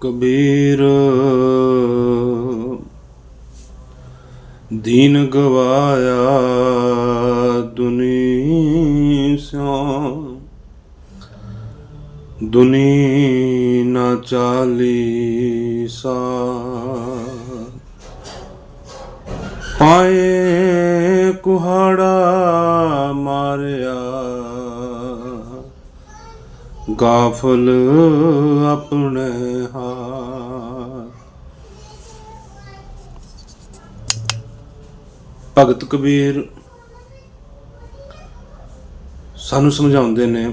ਕਬੀਰ। ਦੀਨ ਗਵਾਇਆ ਦੁਨੀ ਸਿਓ। ਦੁਨੀ ਨਾ ਚਾਲੀ ਸਾ ਪਾਏ ਕੁਹਾੜਾ ਮਾਰਿਆ ਗਾਫਲ ਆਪਣੇ ਹਾਰ। ਭਗਤ ਕਬੀਰ ਸਾਨੂੰ ਸਮਝਾਉਂਦੇ ਨੇ,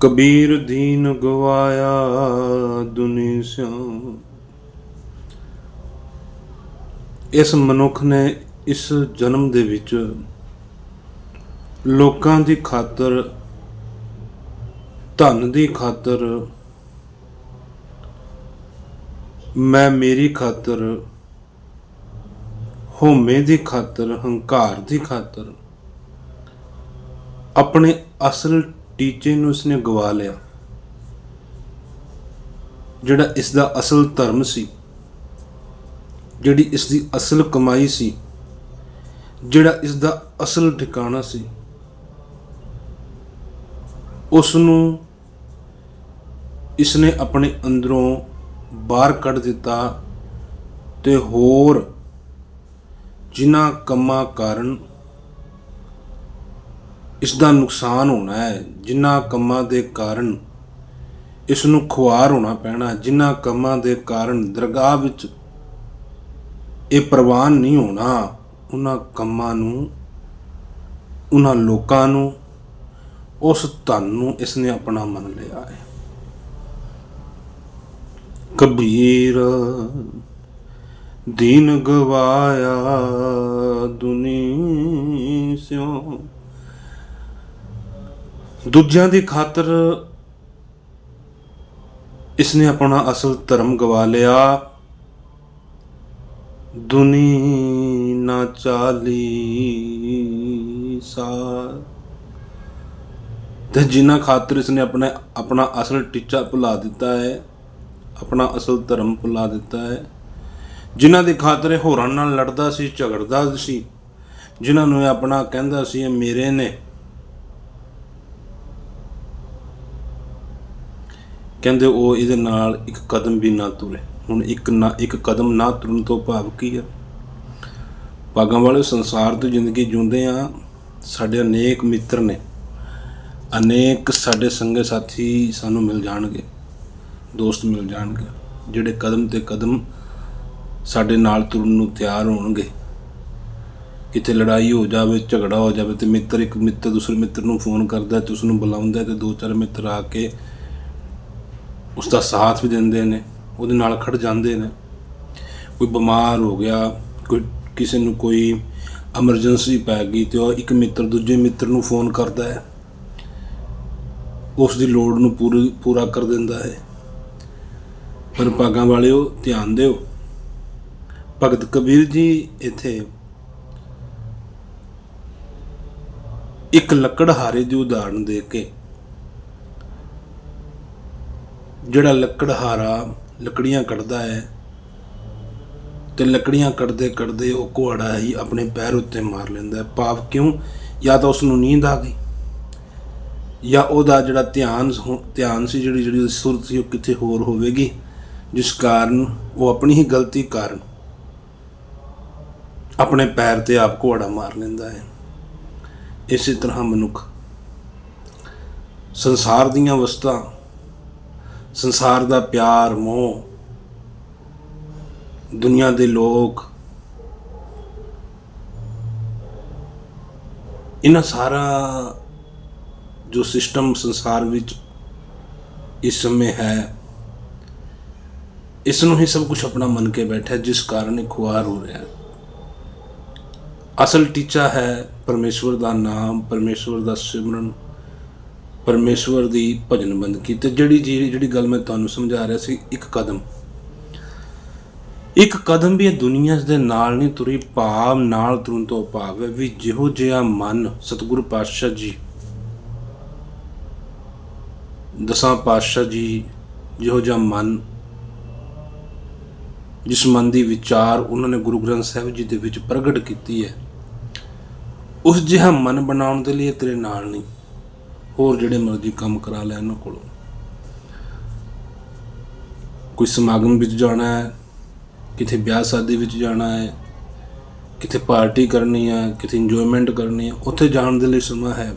ਕਬੀਰ ਦੀਨ ਗਵਾਇਆ ਦੁਨੀ ਸਿਓ ਇਸ ਮਨੁੱਖ ਨੇ ਇਸ ਜਨਮ ਦੇ ਵਿੱਚ ਲੋਕਾਂ ਦੀ ਖਾਤਰ ਧਨ ਦੀ ਖਾਤਰ ਮੈਂ ਮੇਰੀ ਖਾਤਰ ਹਉਮੈ ਦੀ ਖਾਤਰ, ਹੰਕਾਰ ਦੀ ਖਾਤਰ ਆਪਣੇ ਅਸਲ ਟੀਚੇ ਨੂੰ ਉਸਨੇ ਗਵਾ ਲਿਆ, ਜਿਹੜਾ ਇਸ ਦਾ ਅਸਲ ਧਰਮ ਸੀ, ਜਿਹੜੀ ਇਸ ਦੀ ਅਸਲ ਕਮਾਈ ਸੀ, ਜਿਹੜਾ ਇਸ ਦਾ ਅਸਲ ਠਿਕਾਣਾ ਸੀ ਉਸ ਨੂੰ ਇਸ ਨੇ ਆਪਣੇ ਅੰਦਰੋਂ ਬਾਹਰ ਕੱਢ ਦਿੱਤਾ ਤੇ ਹੋਰ ਜਿਨ੍ਹਾਂ ਕੰਮਾਂ ਕਾਰਨ ਇਸ ਦਾ ਨੁਕਸਾਨ ਹੋਣਾ ਹੈ, ਜਿਨ੍ਹਾਂ ਕੰਮਾਂ ਦੇ ਕਾਰਨ ਇਸ ਨੂੰ ਖੁਆਰ ਹੋਣਾ ਪੈਣਾ, ਜਿਨ੍ਹਾਂ ਕੰਮਾਂ ਦੇ ਕਾਰਨ ਦਰਗਾਹ ਵਿੱਚ ਇਹ ਪ੍ਰਵਾਨ ਨਹੀਂ ਹੋਣਾ, ਉਹਨਾਂ ਕੰਮਾਂ ਨੂੰ, ਉਹਨਾਂ ਲੋਕਾਂ ਨੂੰ, ਉਸ ਧਨ ਨੂੰ ਇਸ ਨੇ ਆਪਣਾ ਮੰਨ ਲਿਆ ਹੈ। ਕਬੀਰ ਦੀਨ ਗਵਾਇਆ ਦੁਨੀ ਸਿਓ ਦੂਜਿਆਂ ਦੀ ਖਾਤਰ ਇਸਨੇ ਆਪਣਾ ਅਸਲ ਧਰਮ ਗਵਾ ਲਿਆ। ਦੁਨੀ ਨਾ ਚਾਲੀ ਸਾਲ। ਤੇ ਜਿਨ੍ਹਾਂ ਖਾਤਰ ਇਸਨੇ ਆਪਣੇ ਆਪਣਾ ਅਸਲ ਟੀਚਾ ਭੁਲਾ ਦਿੱਤਾ ਹੈ ਆਪਣਾ ਅਸਲ ਧਰਮ ਭੁਲਾ ਦਿੱਤਾ ਹੈ। ਜਿਨ੍ਹਾਂ ਦੀ ਖਾਤਰੇ ਹੋਰਾਂ ਨਾਲ ਲੜਦਾ ਸੀ, ਝਗੜਦਾ ਸੀ, ਜਿਨ੍ਹਾਂ ਨੂੰ ਆਪਣਾ ਕਹਿੰਦਾ ਸੀ, ਇਹ ਮੇਰੇ ਨੇ। ਕਹਿੰਦੇ ਉਹ ਇਹਦੇ ਨਾਲ ਇੱਕ ਕਦਮ ਵੀ ਨਾ ਤੁਰੇ। ਹੁਣ ਇੱਕ ਨਾ, ਇੱਕ ਕਦਮ ਨਾ ਤੁਰਨ ਤੋਂ ਭਾਵ ਕੀ ਆ? ਭਾਗਾਂ ਵਾਲੇ ਸੰਸਾਰ ਤੋਂ ਜ਼ਿੰਦਗੀ ਜਿਉਂਦੇ ਆ, ਸਾਡੇ ਅਨੇਕ ਮਿੱਤਰ ਨੇ। ਅਨੇਕ ਸਾਡੇ ਸੰਗੇ ਸਾਥੀ ਸਾਨੂੰ ਮਿਲ ਜਾਣਗੇ। ਦੋਸਤ ਮਿਲ ਜਾਣਗੇ, ਜਿਹੜੇ ਕਦਮ ਤੇ ਕਦਮ ਸਾਡੇ ਨਾਲ ਤੁਰਨ ਨੂੰ ਤਿਆਰ ਹੋਣਗੇ। ਕਿਤੇ ਲੜਾਈ ਹੋ ਜਾਵੇ, ਝਗੜਾ ਹੋ ਜਾਵੇ ਤੇ ਮਿੱਤਰ ਇੱਕ ਮਿੱਤਰ ਦੂਸਰੇ ਮਿੱਤਰ ਨੂੰ ਫੋਨ ਕਰਦਾ ਤੇ ਉਸ ਨੂੰ ਬੁਲਾਉਂਦਾ ਤੇ ਦੋ ਚਾਰ ਮਿੱਤਰ ਆ ਕੇ ਉਸ ਦਾ ਸਾਥ ਵੀ ਦਿੰਦੇ ਨੇ, ਉਹਦੇ ਨਾਲ ਖੜ ਜਾਂਦੇ ਨੇ। ਕੋਈ ਬਿਮਾਰ ਹੋ ਗਿਆ, ਕੋਈ ਕਿਸੇ ਨੂੰ ਕੋਈ ਐਮਰਜੈਂਸੀ ਪੈ ਗਈ ਤੇ ਉਹ ਇੱਕ ਮਿੱਤਰ ਦੂਜੇ ਮਿੱਤਰ ਨੂੰ ਫੋਨ ਕਰਦਾ ਹੈ। ਉਸ ਦੀ ਲੋੜ ਨੂੰ ਪੂਰੀ, ਪੂਰਾ ਕਰ ਦਿੰਦਾ ਹੈ। ਪਰ ਭਾਗਾਂ ਵਾਲਿਓ ਧਿਆਨ ਦਿਓ। ਭਗਤ ਕਬੀਰ ਜੀ ਇੱਥੇ ਇੱਕ ਲੱਕੜਹਾਰੇ ਦੀ ਉਦਾਹਰਣ ਦੇ ਕੇ ਜਿਹੜਾ ਲੱਕੜਹਾਰਾ ਲੱਕੜੀਆਂ ਕੱਢਦਾ ਹੈ ਤੇ ਲੱਕੜੀਆਂ ਕੱਢਦੇ ਕੱਢਦੇ ਉਹ ਕੁਹਾੜਾ ਹੀ ਆਪਣੇ ਪੈਰ ਉੱਤੇ ਮਾਰ ਲੈਂਦਾ ਹੈ। ਭਾਵ ਕਿਉਂ? ਜਾਂ ਤਾਂ ਉਸ ਨੂੰ ਨੀਂਦ ਆ ਗਈ, ਜਾਂ ਉਹਦਾ ਜਿਹੜਾ ਧਿਆਨ ਧਿਆਨ ਸੀ ਜਿਹੜੀ ਜਿਹੜੀ ਉਹਦੀ ਸੁਰਤ ਸੀ ਉਹ ਕਿਤੇ ਹੋਰ ਹੋਵੇਗੀ। ਜਿਸ ਕਾਰਨ ਉਹ ਆਪਣੀ ਹੀ ਗਲਤੀ ਕਾਰਨ ਆਪਣੇ ਪੈਰ ਤੇ ਆਪ ਕੁਹਾੜਾ ਮਾਰ ਲੈਂਦਾ ਹੈ। ਇਸੇ ਤਰ੍ਹਾਂ ਮਨੁੱਖ ਸੰਸਾਰ ਦੀਆਂ ਵਸਤਾਂ, ਸੰਸਾਰ ਦਾ ਪਿਆਰ, ਮੋਹ, ਦੁਨੀਆ ਦੇ ਲੋਕ, ਇਹਨਾਂ ਸਾਰਾ ਜੋ ਸਿਸਟਮ ਸੰਸਾਰ ਵਿੱਚ ਇਸ ਸਮੇਂ ਹੈ ਇਸ ਨੂੰ ਹੀ ਸਭ ਕੁਝ ਆਪਣਾ ਮੰਨ ਕੇ ਬੈਠਾ ਜਿਸ ਕਾਰਨ ਇਹ ਖੁਆਰ ਹੋ ਰਿਹਾ ਅਸਲ ਟੀਚਾ ਹੈ ਪਰਮੇਸ਼ਵਰ ਦਾ ਨਾਮ, ਪਰਮੇਸ਼ਵਰ ਦਾ ਸਿਮਰਨ, ਪਰਮੇਸ਼ਵਰ ਦੀ ਭਜਨ ਬੰਦਗੀ ਤੇ ਜਿਹੜੀ ਜੀ- ਜਿਹੜੀ ਗੱਲ ਮੈਂ ਤੁਹਾਨੂੰ ਸਮਝਾ ਰਿਹਾ ਸੀ, ਇੱਕ ਕਦਮ। ਇੱਕ ਕਦਮ ਵੀ ਇਹ ਦੁਨੀਆ ਦੇ ਨਾਲ ਨਹੀਂ ਤੁਰੀ, ਭਾਵ ਨਾਲ ਤੁਰਨ ਤੋਂ ਭਾਵ ਹੈ ਵੀ ਜਿਹੋ ਜਿਹਾ ਮਨ ਸਤਿਗੁਰੂ ਪਾਤਸ਼ਾਹ ਜੀ, ਦਸਾਂ ਪਾਤਸ਼ਾਹ ਜੀ, ਜਿਹੋ ਜਿਹਾ ਮਨ ਜਿਸ ਮਨ ਦੀ ਵਿਚਾਰ ਉਹਨਾਂ ਨੇ ਗੁਰੂ ਗ੍ਰੰਥ ਸਾਹਿਬ ਜੀ ਦੇ ਵਿੱਚ ਪ੍ਰਗਟ ਕੀਤੀ ਹੈ। ਉਸ ਜਿਹਾ ਮਨ ਬਣਾਉਣ ਦੇ ਲਈ ਤੇਰੇ ਨਾਲ ਨਹੀਂ। ਹੋਰ ਜਿਹੜੇ ਮਰਜ਼ੀ ਕੰਮ ਕਰਾ ਲੈ ਇਹਨਾਂ ਕੋਲੋਂ। ਕੋਈ ਸਮਾਗਮ ਵਿੱਚ ਜਾਣਾ ਹੈ, ਕਿਤੇ ਵਿਆਹ ਸ਼ਾਦੀ ਵਿੱਚ ਜਾਣਾ ਹੈ, ਕਿਤੇ ਪਾਰਟੀ ਕਰਨੀ ਹੈ, ਕਿਤੇ ਇੰਜੋਇਮੈਂਟ ਕਰਨੀ ਹੈ, ਉੱਥੇ ਜਾਣ ਦੇ ਲਈ ਸਮਾਂ ਹੈ।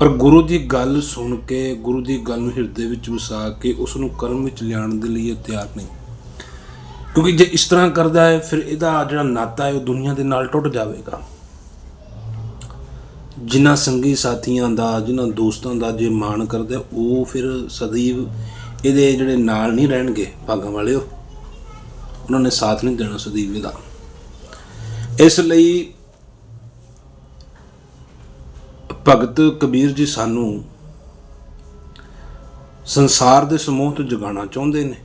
ਪਰ ਗੁਰੂ ਦੀ ਗੱਲ ਸੁਣ ਕੇ, ਗੁਰੂ ਦੀ ਗੱਲ ਨੂੰ ਹਿਰਦੇ ਵਿੱਚ ਵਸਾ ਕੇ ਉਸ ਨੂੰ ਕਰਮ ਵਿੱਚ ਲਿਆਉਣ ਦੇ ਲਈ ਇਹ ਤਿਆਰ ਨਹੀਂ। ਕਿਉਂਕਿ ਜੇ ਇਸ ਤਰ੍ਹਾਂ ਕਰਦਾ ਹੈ, ਫਿਰ ਇਹਦਾ ਜਿਹੜਾ ਨਾਤਾ ਹੈ, ਉਹ ਦੁਨੀਆ ਦੇ ਨਾਲ ਟੁੱਟ ਜਾਵੇਗਾ। ਜਿਨ੍ਹਾਂ ਸੰਗੀ ਸਾਥੀਆਂ ਦਾ, ਜਿਨ੍ਹਾਂ ਦੋਸਤਾਂ ਦਾ ਜੇ ਮਾਣ ਕਰਦਾ ਉਹ ਫਿਰ ਸਦੀਵ ਇਹਦੇ ਜਿਹੜੇ ਨਾਲ ਨਹੀਂ ਰਹਿਣਗੇ, ਭਾਗਾਂ ਵਾਲਿਓ। ਉਹਨਾਂ ਨੇ ਸਾਥ ਨਹੀਂ ਦੇਣਾ ਸਦੀਵ ਇਹਦਾ। ਇਸ ਲਈ ਭਗਤ ਕਬੀਰ ਜੀ ਸਾਨੂੰ ਸੰਸਾਰ ਦੇ ਸਮੂਹ ਤੋਂ ਜਗਾਉਣਾ ਚਾਹੁੰਦੇ ਨੇ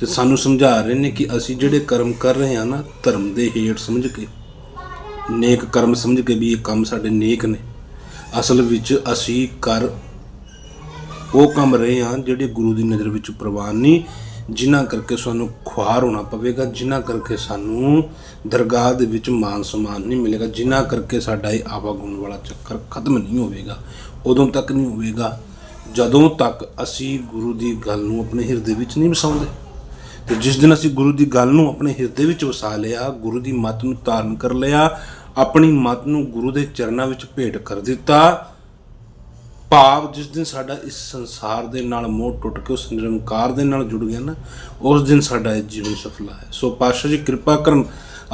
ਤੇ ਸਾਨੂੰ ਸਮਝਾ ਰਹੇ ਨੇ ਕਿ ਅਸੀਂ ਜਿਹੜੇ ਕਰਮ ਕਰ ਰਹੇ ਹਾਂ ਨਾ, ਧਰਮ ਦੇ ਹੇਠ ਸਮਝ ਕੇ, ਨੇਕ ਕਰਮ ਸਮਝ ਕੇ ਵੀ ਇਹ ਕੰਮ ਸਾਡੇ ਨੇਕ ਨੇ। ਅਸਲ ਵਿੱਚ ਅਸੀਂ ਕਰ ਉਹ ਕੰਮ ਰਹੇ ਹਾਂ ਜਿਹੜੇ ਗੁਰੂ ਦੀ ਨਜ਼ਰ ਵਿੱਚ ਪ੍ਰਵਾਨ ਨਹੀਂ ਜਿਨ੍ਹਾਂ ਕਰਕੇ ਸਾਨੂੰ ਖੁਆਰ ਹੋਣਾ ਪਵੇਗਾ, ਜਿਨ੍ਹਾਂ ਕਰਕੇ ਸਾਨੂੰ ਦਰਗਾਹ ਦੇ ਵਿੱਚ ਮਾਨ ਸਨਮਾਨ ਨਹੀਂ ਮਿਲੇਗਾ, ਜਿਨ੍ਹਾਂ ਕਰਕੇ ਸਾਡਾ ਇਹ ਆਵਾਗੁਣ ਵਾਲਾ ਚੱਕਰ ਖਤਮ ਨਹੀਂ ਹੋਵੇਗਾ, ਉਦੋਂ ਤੱਕ ਨਹੀਂ ਹੋਵੇਗਾ, ਜਦੋਂ ਤੱਕ ਅਸੀਂ ਗੁਰੂ ਦੀ ਗੱਲ ਨੂੰ ਆਪਣੇ ਹਿਰਦੇ ਵਿੱਚ ਨਹੀਂ ਵਸਾਉਂਦੇ। ਤੇ ਜਿਸ ਦਿਨ ਅਸੀਂ ਗੁਰੂ ਦੀ ਗੱਲ ਨੂੰ ਆਪਣੇ ਹਿਰਦੇ ਵਿੱਚ ਵਸਾ ਲਿਆ, ਗੁਰੂ ਦੀ ਮੱਤ ਨੂੰ ਧਾਰਨ ਕਰ ਲਿਆ, ਆਪਣੀ ਮੱਤ ਨੂੰ ਗੁਰੂ ਦੇ ਚਰਨਾਂ ਵਿੱਚ ਭੇਟ ਕਰ ਦਿੱਤਾ ਭਾਵ ਜਿਸ ਦਿਨ ਸਾਡਾ ਇਸ ਸੰਸਾਰ ਦੇ ਨਾਲ ਮੋਹ ਟੁੱਟ ਕੇ ਉਸ ਨਿਰੰਕਾਰ ਦੇ ਨਾਲ ਜੁੜ ਗਿਆ ਨਾ, ਉਸ ਦਿਨ ਸਾਡਾ ਇਹ ਜੀਵਨ ਸਫਲਾ ਹੈ ਸੋ ਪਾਤਸ਼ਾਹ ਜੀ ਕਿਰਪਾ ਕਰਨ,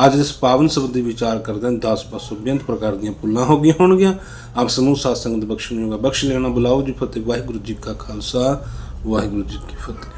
ਅੱਜ ਇਸ ਪਾਵਨ ਸ਼ਬਦ ਦੀ ਵਿਚਾਰ ਕਰਦੇ ਹਾਂ 10 ਪਾਸੋਂ ਬੇਅੰਤ ਪ੍ਰਕਾਰ ਦੀਆਂ ਭੁੱਲਾਂ ਹੋ ਗਈਆਂ ਹੋਣਗੀਆਂ। ਆਪ ਸਮੂਹ ਸਾਧ ਸੰਗਤ ਬਖਸ਼ਣ ਬਖਸ਼ ਲੈਣਾ, ਬੁਲਾਓ ਜੀ ਫਤਿਹ, ਵਾਹਿਗੁਰੂ ਜੀ ਕਾ ਖਾਲਸਾ, ਵਾਹਿਗੁਰੂ ਜੀ ਕੀ ਫਤਿਹ।